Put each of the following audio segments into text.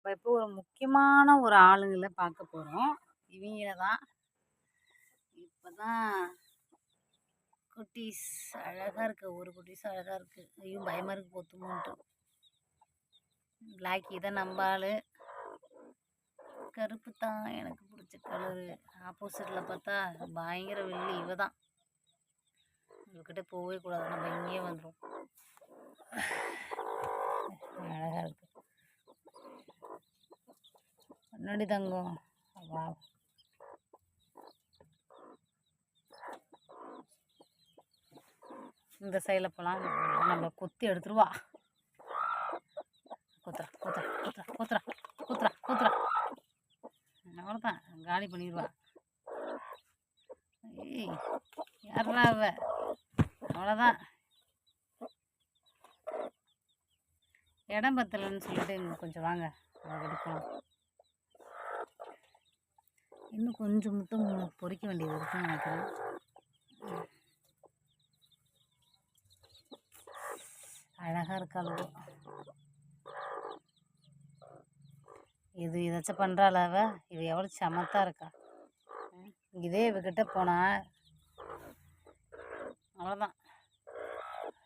இப்போ இப்போ ஒரு முக்கியமான ஒரு ஆளுங்களை பார்க்க போகிறோம் இவங்கள தான் இப்போ தான் குட்டீஸ் அழகாக இருக்குது ஒரு குட்டீஸ் அழகாக இருக்குது ஐயோ பயமாக இருக்குது பொத்துமோன்ட்டு. பிளாக் இதை நம்பாள். ஆள் கருப்பு தான் எனக்கு பிடிச்ச கலரு ஆப்போசிட்டில் பார்த்தா பயங்கர வெள்ளி இவ தான். இவகிட்ட போகவே கூடாது. நம்ம இங்கேயே வந்துடும் அழகாக இருக்கு முன்னாடி தங்கம் வா. இந்த சைடில் போகலாம் நம்ம கொத்தி எடுத்துருவா கொத்துறா கொத்துறா கொத்துறா கொத்துறா கொத்துறா கொத்துறா. அவ்வளோதான் காலி பண்ணிடுவா. ஏய் யாரா அவ? அவ்வளோதான் இடம் பத்தலைன்னு சொல்லிட்டு இங்கே கொஞ்சம் வாங்க. எடுக்கணும் இன்னும் கொஞ்சம் மட்டும் பொறிக்க வேண்டியது இருக்குன்னு நினைக்கிறேன். அழகாக இருக்காளோ இது ஏதாச்சும் பண்ணுறாள் அவ? இது எவ்வளோ சமத்தாக இருக்கா? இதே இவகிட்ட போனா அவ்வளோதான்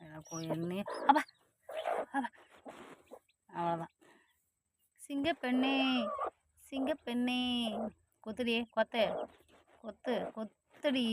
என்ன அப்பா அவ்வளோதான் சிங்கப்பெண்ணே சிங்கப்பெண்ணே. கொத்துடி கொத்து கொத்து கொத்துடி.